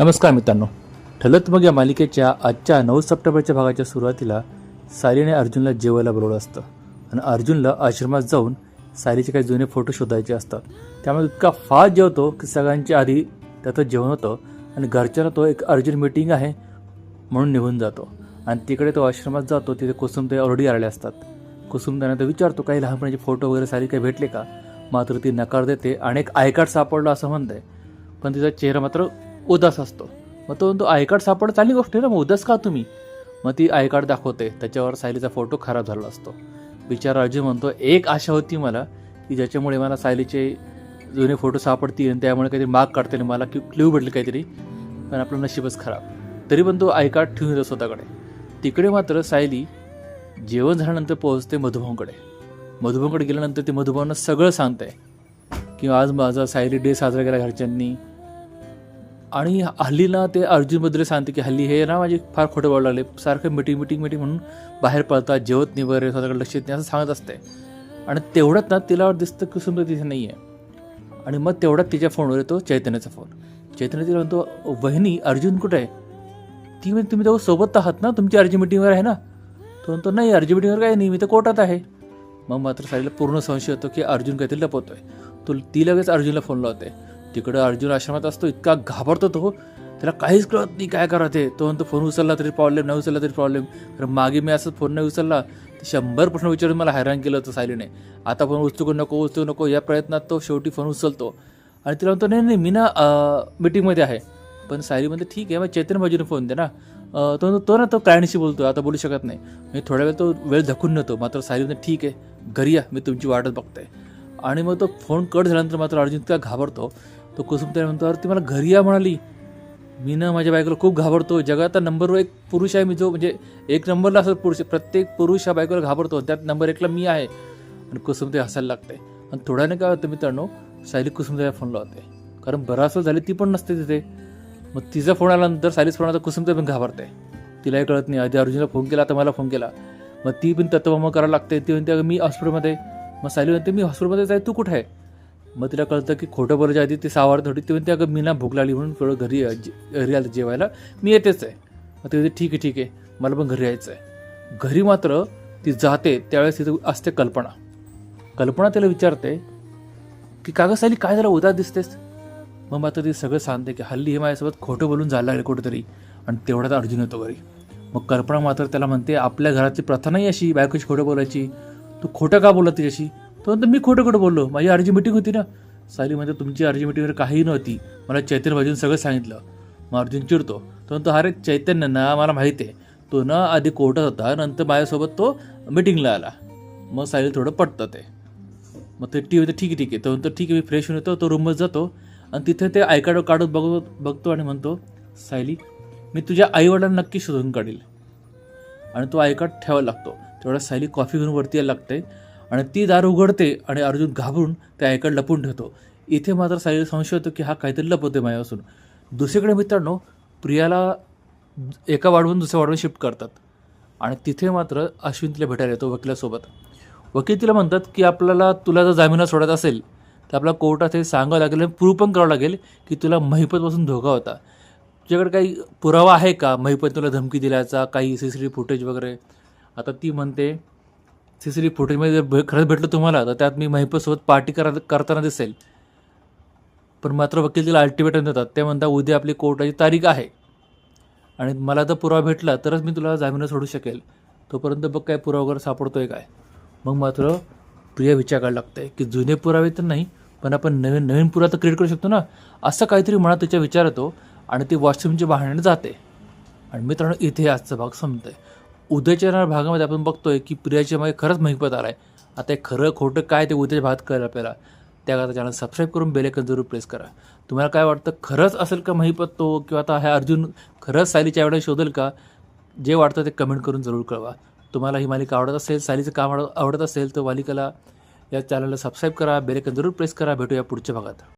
नमस्कार मित्रांनो. ठलत मग या मालिकेच्या आजच्या नऊ सप्टेंबरच्या भागाच्या सुरुवातीला सायलीने अर्जुनला जेवायला बोलवलं असतं. आणि अर्जुनला आश्रमात जाऊन सायलीचे काही जुने फोटो शोधायचे असतात. त्यामुळे इतका फास्ट जेवतो की सगळ्यांच्या आधी त्याचं जेवण होतं आणि घरच्यांना तो एक अर्जंट मीटिंग आहे म्हणून निघून जातो. आणि तिकडे तो आश्रमात जातो तिथे कुसुमताई ऑलरेडी आलेले असतात. कुसुमताईंना तो विचारतो काही लहानपणाचे फोटो वगैरे सारी काही भेटले का? मात्र ती नकार देते आणि एक आयकार्ड सापडलं असं म्हणते. पण तिचा चेहरा मात्र उदास असतो. मग तो म्हणतो आय कार्ड सापड चांगली गोष्ट आहे ना मग उदास का तुम्ही? मग ती आय कार्ड दाखवते. त्याच्यावर सायलीचा फोटो खराब झाला असतो. बिचारा अर्जुन म्हणतो एक आशा होती मला की ज्याच्यामुळे मला सायलीचे जुने फोटो सापडतील आणि त्यामुळे काहीतरी माग काढता येईल मला की क्ल्यू भेटली काहीतरी पण आपलं नशीबच खराब. तरी पण तो आय कार्ड ठेवून येतो स्वतःकडे. तिकडे मात्र सायली जेवण झाल्यानंतर पोहोचते मधुभाऊकडे मधुभाऊकडे गेल्यानंतर ते मधुभाऊंना सगळं सांगते की आज माझा सायली डे साजरा केला घरच्यांनी. आणि हल्ली ना ते अर्जुनबद्दल सांगते की हल्ली हे ना माझे फार खोटं बोलायला लागले. सारखं मिटिंग मिटिंग मिटिंग म्हणून बाहेर पळतात जेवत नाही वगैरे स्वतःकडे लक्ष देत नाही असं सांगत असते. आणि तेवढ्यात ना तिला दिसतं की सुंदर तिथे नाही आहे आणि मग तेवढ्यात तिच्या फोनवर येतो चैतन्याचा फोन चैतन्य तिला म्हणतो वहिनी अर्जुन कुठे आहे? ती म्हणजे तुम्ही तेव्हा सोबत आहात ना तुमची अर्जी मिटिंगवर आहे ना. तो म्हणतो नाही अर्जी मिटिंगवर काय नाही मी तर कोर्टात आहे. मग मात्र साईला पूर्ण संशय होतो की अर्जुन काहीतरी लपवतोय. तो ती लगेच अर्जुनला फोन लावते तिकडं अर्जुन आश्रमात असतो इतका घाबरतो तो. त्याला काहीच कळत नाही काय करा ते. तो म्हणतो फोन उचलला तरी प्रॉब्लेम नाही उचलला तरी प्रॉब्लेम कारण मागे मी असं फोन नाही उचलला. तर शंभर प्रश्न विचारून मला हैराण केलं होतं सायलीने. आता फोन उचलू नको उचलू नको. या प्रयत्नात तो शेवटी फोन उचलतो. आणि तिला म्हणतो नाही नाही मी ना मीटिंगमध्ये आहे. पण सायली म्हणते ठीक आहे मग चैतन्य भाजीने फोन दे ना. तो तो ना तो क्लायंटशी बोलतो आता बोलू शकत नाही. मी थोड्या वेळ तो वेळ धकून नव्हतो मात्र सायली म्हणते ठीक आहे घरी या मी तुमची वाटच बघते आणि मग तो फोन कट झाल्यानंतर मात्र अर्जुन इतका घाबरतो तो कुसुमताई म्हणतो अरे ती मला घरी या म्हणाली. मी ना माझ्या बायकोला खूप घाबरतो जगाचा नंबरवर एक पुरुष आहे मी जो म्हणजे एक नंबरला असं पुरुष. प्रत्येक पुरुष ह्या बायकोला घाबरतो. त्यात नंबर एकला मी आहे. आणि कुसुमताई हसायला लागते आणि थोड्याने काय होतं मित्रांनो सायली कुसुमताईला फोन लावते कारण बराच वेळ झाली ती पण नसते तिथे. मग तिचा फोन आल्यानंतर सायलीच फोन आला तर कुसुमताई पण घाबरते तिलाही कळत नाही. आधी अर्जुनला फोन केला तर मला फोन केला. मग ती पण तत्वमग करायला लागते. ती म्हणते "अगं, मी हॉस्पिटलमध्ये मग सायली म्हणते मी हॉस्पिटलमध्ये जाय तू कुठे आहे? मग तिला कळतं की खोटं बोलायच्या आधी ती सावार थोडी ती म्हणते अगं मी ना भूक लागली म्हणून थोडं घरी घरी आलं जेवायला. मी येतेच आहे. मग ते ठीक आहे ठीक आहे. मला पण घरी यायचं आहे. घरी मात्र ती जाते त्यावेळेस तिथे असते कल्पना. कल्पना तिला विचारते की कागद साली काय झालं उदास दिसतेस? मग मात्र ती सगळं सांगते की हल्ली हे माझ्यासोबत खोटं बोलून झालं आहे कुठेतरी आणि तेवढ्यात अर्जुन येतो घरी. मग कल्पना मात्र त्याला म्हणते आपल्या घरातली प्रथा नाही अशी बायकोची खोटं बोलायची? तू खोटं का बोलत तिच्याशी तो म्हणतो मी खोटं खोटं बोललो. माझी अर्जी मिटिंग होती ना. सायली म्हणते तुमची अर्जी मिटिंगवर काहीही नव्हती. मला चैतन्य बाजून सगळं सांगितलं. मग अर्जुन चिडतो. तो म्हणतो अरे चैतन्य ना मला माहिती आहे. तो ना आधी कोर्टात होता. नंतर माझ्यासोबत तो मिटिंगला आला. मग सायली थोडं पटतं ते. मग ते टी व्ही ठीक आहे ठीक आहे. तो म्हणतो ठीक आहे मी फ्रेश होऊन येतो. तो रूममध्ये जातो. आणि तिथे ते आय कार्ड काढत बघतो बघतो आणि म्हणतो सायली मी तुझ्या आईवडिलांना नक्की शोधून काढील. आणि तो आय कार्ड ठेवायला लागतो. तेवढ्या सायली कॉफी घेऊन वरती यायला लागते आणि ती दार उघडते आणि अर्जुन घाबरून त्या आय लपून ठेवतो. इथे मात्र साई संशय होतो की हा काहीतरी लपवते माझ्यापासून. दुसरीकडे मित्रांनो प्रियाला एका वाढवून दुसऱ्या वाढवून शिफ्ट करतात. आणि तिथे मात्र अश्विन तिला भेटायला येतो वकिलासोबत. वकील तिला म्हणतात की आपल्याला तुला जर जामिनात सोडत असेल तर आपल्या कोर्टात हे सांगावं लागेल आणि प्रूव्ह पण करावं लागेल की तुला महिपतपासून धोका होता. तुझ्याकडे काही पुरावा आहे का? महिपत तुला धमकी दिल्याचा काही C C T V footage वगैरे? आता ती म्हणते सी सी टी व्ही फुटेजमध्ये जर खरंच भेटलं तुम्हाला तर त्यात मी महिपसोबत पार्टी करा करताना दिसेल. पण मात्र वकील तिला अल्टिमेटम देतात. ते म्हणतात उद्या आपली कोर्टाची तारीख आहे. आणि मला जर पुरावा भेटला तरच मी तुला जामिनात सोडू शकेल. तोपर्यंत बघ काय पुरावा वगैरे सापडतो आहे काय. मग मात्र प्रिया विचार करायला लागते की जुने पुरावे तर नाही पण आपण नवीन नवीन पुरावा तर क्रिएट करू शकतो ना? असं काहीतरी मनात तिच्या विचार येतो आणि ती वॉशरूमच्या बहाण्याने जाते. आणि मित्रांनो इथे आजचा भाग संपतोय. उद्याच्या येणाऱ्या भागामध्ये आपण बघतोय की प्रियाच्या मागे खरंच महिपत आला आहे. आता हे खरं खोटं काय ते उद्याच्या भागात कळेल आपल्याला. त्याकरता चॅनल सबस्क्राईब करून बेलेकन जरूर प्रेस करा. तुम्हाला काय वाटतं खरंच असेल का महिपत तो किंवा आता ह्या अर्जुन खरंच सायलीच्या एवढ्या शोधेल का? जे वाटतं ते कमेंट करून जरूर कळवा. तुम्हाला ही मालिका आवडत असेल सायलीचं काम आवड- आवडत असेल तर मालिकेला या चॅनलला सबस्क्राईब करा बेलेकन जरूर प्रेस करा. भेटूया पुढच्या भागात.